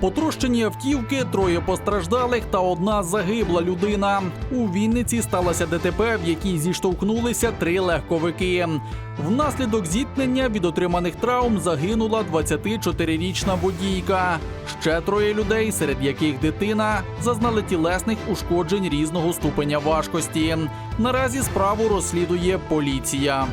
Потрощені автівки, троє постраждалих та одна загибла людина. У Вінниці сталося ДТП, в якій зіштовхнулися три легковики. Внаслідок зіткнення від отриманих травм загинула 24-річна водійка. Ще троє людей, серед яких дитина, зазнали тілесних ушкоджень різного ступеня важкості. Наразі справу розслідує поліція.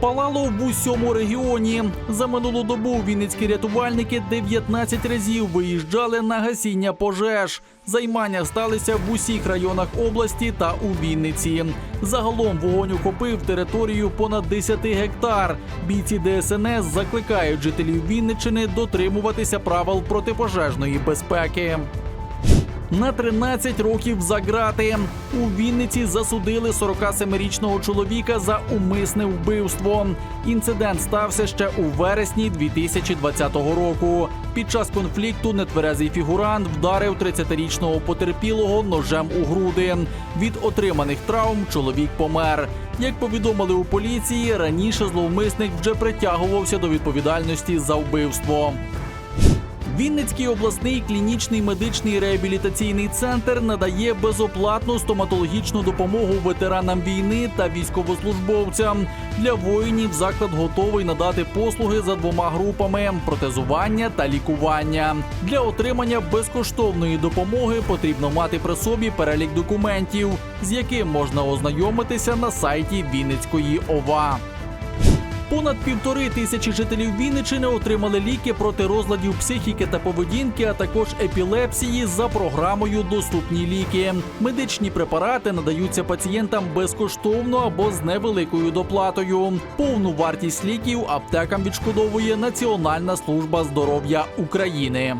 Палало в усьому регіоні. За минулу добу вінницькі рятувальники 19 разів виїжджали на гасіння пожеж. Займання сталися в усіх районах області та у Вінниці. Загалом вогонь охопив територію понад 10 гектар. Бійці ДСНС закликають жителів Вінниччини дотримуватися правил протипожежної безпеки. На 13 років за грати у Вінниці засудили 47-річного чоловіка за умисне вбивство. Інцидент стався ще у вересні 2020 року. Під час конфлікту нетверезий фігурант вдарив 30-річного потерпілого ножем у груди. Від отриманих травм чоловік помер. Як повідомили у поліції, раніше зловмисник вже притягувався до відповідальності за вбивство. Вінницький обласний клінічний медичний реабілітаційний центр надає безоплатну стоматологічну допомогу ветеранам війни та військовослужбовцям. Для воїнів заклад готовий надати послуги за двома групами протезування та лікування. Для отримання безкоштовної допомоги потрібно мати при собі перелік документів, з яким можна ознайомитися на сайті Вінницької ОВА. Понад півтори тисячі жителів Вінничини отримали ліки проти розладів психіки та поведінки, а також епілепсії за програмою Доступні ліки. Медичні препарати надаються пацієнтам безкоштовно або з невеликою доплатою. Повну вартість ліків аптекам відшкодовує Національна служба здоров'я України.